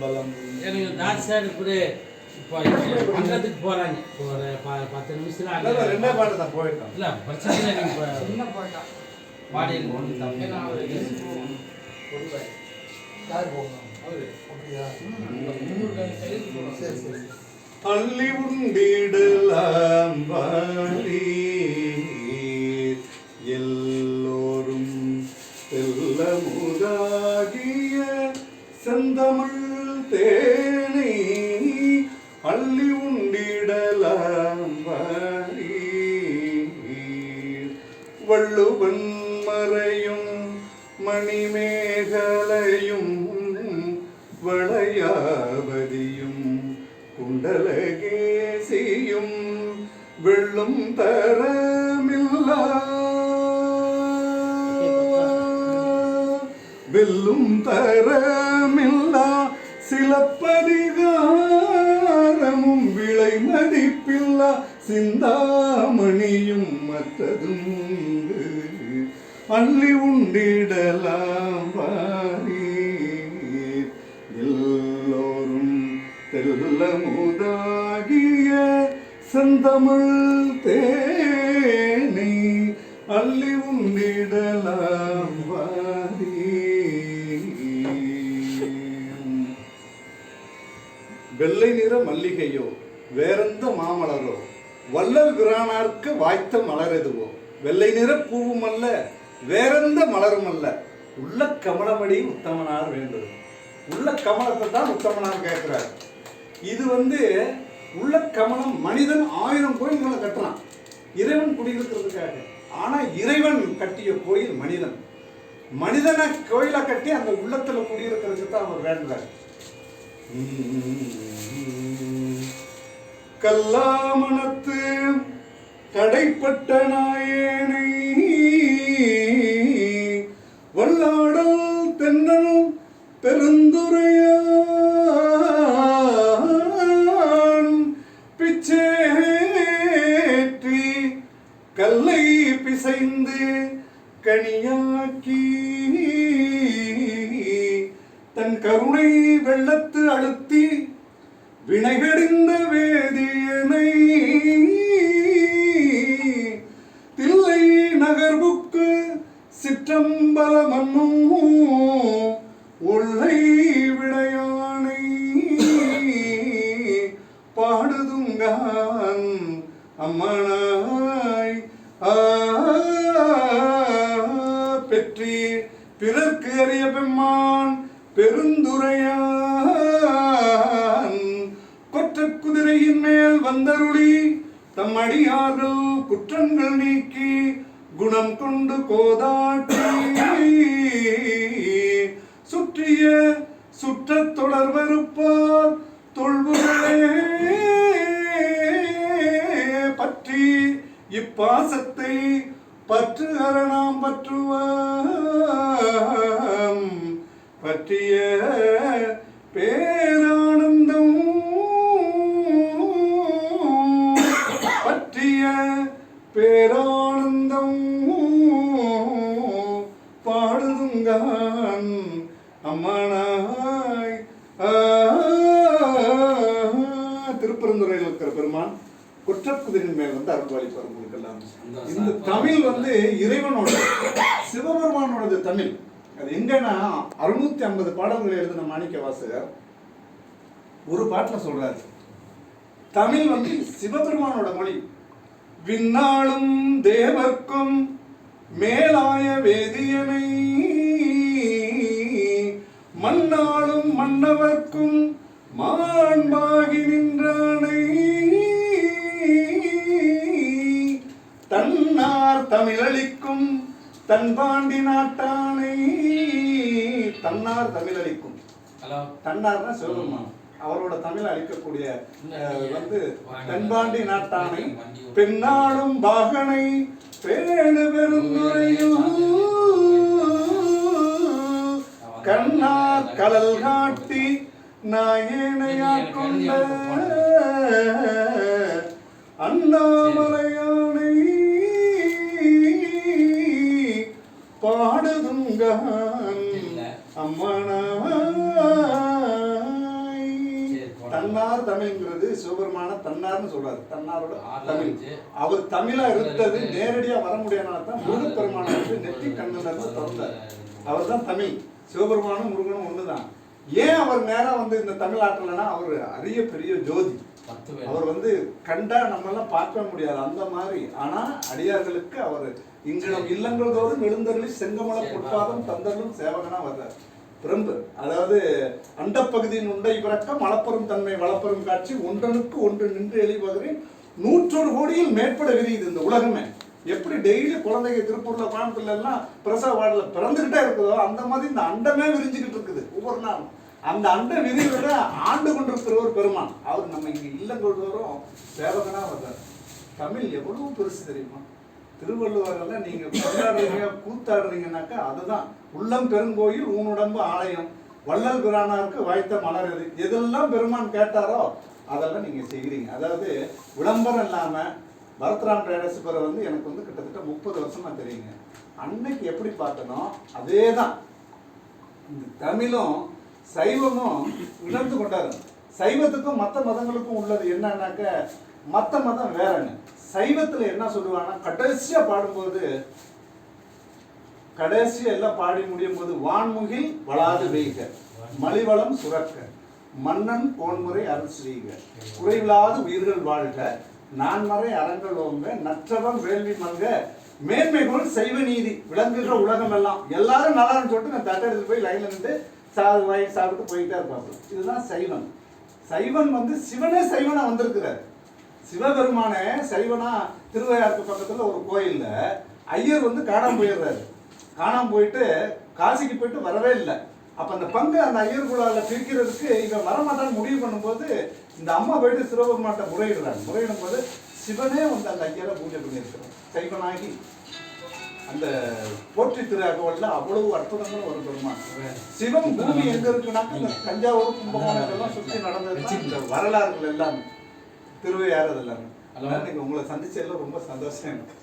சிற்றம்பலம் எனக்கு north side இப்படி இப்போ அங்கத்துக்கு போறாங்க. இப்போ ஒரு பத்து நிமிஷத்துல அங்க ரெண்டே பாட்டு தான் போயிட்டோம் இல்ல பிரச்சனை இல்லை நீங்க இப்போ. சின்ன போட்டா? பாடி ஒன்று. யார் போகணும்? அவரு. அப்படியா. சரி சரி சரி. உண்டிடலாம் எல்லோரும் செல்ல முதாகிய செந்தமிழ் தேனை அள்ளி உண்டிடலாம் வள்ளுவன் மறையும் மணிமேகலையும் வளையாபதியும் குண்டலகேசியும் வெள்ளும் தரமில்லா. வெல்லும் தரமில்லா. சிலப்பதிகாரமும் விளை மதிப்பில்லா சிந்தாமணியும் மற்றதும் உண்டு. அள்ளி உண்டிடலாம் வாரீர் எல்லோரும் தெல்ல முதாகிய செந்தமிழ் தேனை அள்ளி உண்டிடலாம் வாரீர் வெள்ளை நிற மல்லிகையோ வேறெந்த மாமலரோ வள்ளல் பிரானார்க்கு வாய்த்த மலர் எதுவோ வெள்ளை நிற பூவும் அல்ல வேறெந்த மலரும் அல்ல. உள்ள கமலமடி உத்தமனார் வேண்டும் உள்ள கமலத்தை தான் உத்தமனார் கேட்கிறார் இது வந்து உள்ள கமலம் மனிதன் ஆயிரம் கோயில்களை கட்டுறான். இறைவன் குடியிருக்கிறதுக்காக. ஆனால் இறைவன் கட்டிய கோயில் மனிதன். மனிதனை கோயிலாக கட்டி அந்த உள்ளத்தில் குடியிருக்கிறதுக்கு தான் அவர் வேண்டுறார். கல்லாமணத்து தடைப்பட்ட நாயேனை வல்லாடல் தென்னனும் பெருந்துரையான் பிச்சேற்றி கல்லை பிசைந்து கனியாக்கி கருணை வெள்ளத்து அழுத்தி வினைகடிந்த வேதியனை தில்லை நகர்வுக்கு சிற்றம்பல மன்னும் உள்ளை விடையானை பாடுதுங்கான் அம்மனாய். ஆ பெற்றி பிறர்க்கு அறிய பெம்மான் பெருந்துரையான். கொற்ற குதிரையின் மேல் வந்தருளி தம் அடியார்கள் குற்றங்கள் நீக்கி குணம் கொண்டு கோதாட்டி. சுற்றிய சுற்றத் தொடர் வெறுப்பார் தொல்புகளே பற்றி இப்பாசத்தை பற்று அரணாம் பற்றுவாம் பற்றிய பேரானந்தம். பற்றிய பேரானந்தம். பாடுதுங்கான் அம்மனாய். திருப்பரந்துரையில் இருக்கிற பெருமான் குற்றக்குதிரின் மேல் வந்து அருள்வாளிப்பார் உங்களுக்கு எல்லாம். இந்த தமிழ் வந்து இறைவனோட சிவபெருமானோடது தமிழ். அது எங்கன்னா அறுநூத்தி ஐம்பது பாடல்கள் எழுதின மாணிக்க வாசகர் ஒரு பாட்டில் சொல்றாரு. தமிழ் வந்து சிவபெருமானோட மொழி. விண்ணாளும் தேவர்க்கும் மேலாய வேதியனை. மண்ணாளும் மன்னவர்க்கும் மாண்பாகி நின்றானை. தன்னார் தமிழளிக்கும் தன்பாண்டி நாட்டானை தன்னார் தமிழளிக்கும் ஹலோ. தன்னார்னா சிவபெருமான். அவரோட தமிழ் அளிக்கக்கூடிய வந்து தென்பாண்டி நாட்டானை பெண்ணாடும் பாகனை பேணு பெருந்துரையும் கண்ணார் கடல் காட்டி நாயேனையா கொண்ட அண்ணாமலையானை பாடுதுங்கான் அம்மனா தன்னார் தமிழ்ங்கிறது சிவபெருமான தன்னார்னு சொல்றாரு. தன்னாரோட தமிழ். அவர் தமிழா இருந்தது நேரடியா வர முடியாதனால தான் முருகப்பெருமான வந்து நெற்றி கண்ணுல இருந்து திறந்தார். அவர் தான் தமிழ். சிவபெருமானும் முருகனும் ஒண்ணுதான். ஏன் அவர் நேரா வந்து இந்த தமிழ் ஆற்றலைன்னா அவர் அரிய பெரிய ஜோதி. அவர் வந்து கண்டா நம்ம எல்லாம் பார்க்க முடியாது அந்த மாதிரி. ஆனா அடியார்களுக்கு அவர் இங்கிடம் இல்லங்கள் தோறும் எழுந்தருளி செங்கமல பொற்பாதம் தந்தர்களும் சேவகனா வர்றார். பிரம்பு. அதாவது அண்டப்பகுதியின் உண்டை பிறக்க மலப்பெரும் தன்மை வளப்பெரும் காட்சி ஒன்றனுக்கு ஒன்று நின்று எளிவகிறேன் நூற்றொரு கோடியில் மேற்பட விரியுது இந்த உலகமே. எப்படி டெய்லி குழந்தைங்க திருப்பூர்ல கோயம்புத்தூர்ல எல்லாம் பிரசவ வார்டுல பிறந்துகிட்டே இருக்குதோ அந்த மாதிரி இந்த அண்டமே விரிஞ்சுக்கிட்டு இருக்குது ஒவ்வொரு நாளும். அந்த அண்ட விரிவுல ஆண்டு கொண்டிருக்கிற ஒரு பெருமான். அவர் நம்ம இங்க இல்லங்கள் தோறும் சேவகனா வர்றார். தமிழ் எவ்வளவு பெருசு தெரியுமா? திருவள்ளுவரெல்லாம் நீங்க கொண்டாடுறீங்க கூத்தாடுறீங்கன்னாக்கா அதுதான். உள்ளம் பெருங்கோயில் உன்னுடம்பு ஆலயம். வள்ளல் பிரானாருக்கு வாய்த்த மலர் எதெல்லாம் பெருமான் கேட்டாரோ அதெல்லாம் நீங்க செய்கிறீங்க அதாவது விளம்பரம் இல்லாம பரத்ராம் ட்ரேடர்ஸ் வந்து எனக்கு வந்து கிட்டத்தட்ட முப்பது வருஷமா தெரியுங்க. அன்னைக்கு எப்படி பார்த்தனோ அதே தான் இந்த தமிழும் சைவமும் உணர்ந்து கொண்டாரு சைவத்துக்கும் மற்ற மதங்களுக்கும் உள்ளது என்னன்னாக்க மற்ற மதம் வேறங்க. சைவத்துல என்ன சொல்லுவாங்கன்னா கடைசியா பாடும்போது கடைசியா எல்லாம் பாடி முடியும் போது வான்முகில் வளாது வெய்க மலிவளம் சுரக்க மன்னன் கோன்முறை அருள் செய்க குறைவில்லாத உயிர்கள் வாழ்க நான்மறை அறங்கள் ஓங்க நற்றவம் வேள்வி மங்க மேன்மைகள் சைவ நீதி விளங்குகிற உலகம் எல்லாம் எல்லாரும் நல்லான்னு சொல்லிட்டு நான் தட்டெடுத்து போய் லைன்ல நின்று சாது வாங்கி சாப்பிட்டு போயிட்டே இருப்பாங்க. இதுதான் சைவன். சைவன் வந்து சிவனே சைவனா வந்திருக்கிறார். சிவபெருமானே சைவனா திருவையாருக்கு பக்கத்துல ஒரு கோயில்ல ஐயர் வந்து காணாம போயிடுறாரு. காணாம போயிட்டு காசிக்கு போயிட்டு வரவே இல்லை. அப்ப அந்த பங்கு அந்த ஐயர் குழாவில் பிரிக்கிறதுக்கு இவன் வரமாட்டான்னு முடிவு பண்ணும்போது இந்த அம்மா போயிட்டு சிவபெருமாட்ட முறையிடுறாங்க. முறையிடும் போது சிவனே வந்து அந்த ஐயரை பூஜை பண்ணியிருக்கிறான் சைவனாகி அந்த போற்றி திருஅகவல்ல அவ்வளவு அற்புதங்கள் ஒரு பெருமான் சிவம் பூமி எங்க இருக்குனாக்க இந்த தஞ்சாவூர் கும்பகோணம் இதெல்லாம் சுற்றி நடந்தது இந்த வரலாறுகள் எல்லாமே திருவையாறு அதெல்லாமே. அதனால நீங்க உங்களை சந்திச்சதுல ரொம்ப சந்தோஷம் எனக்கு.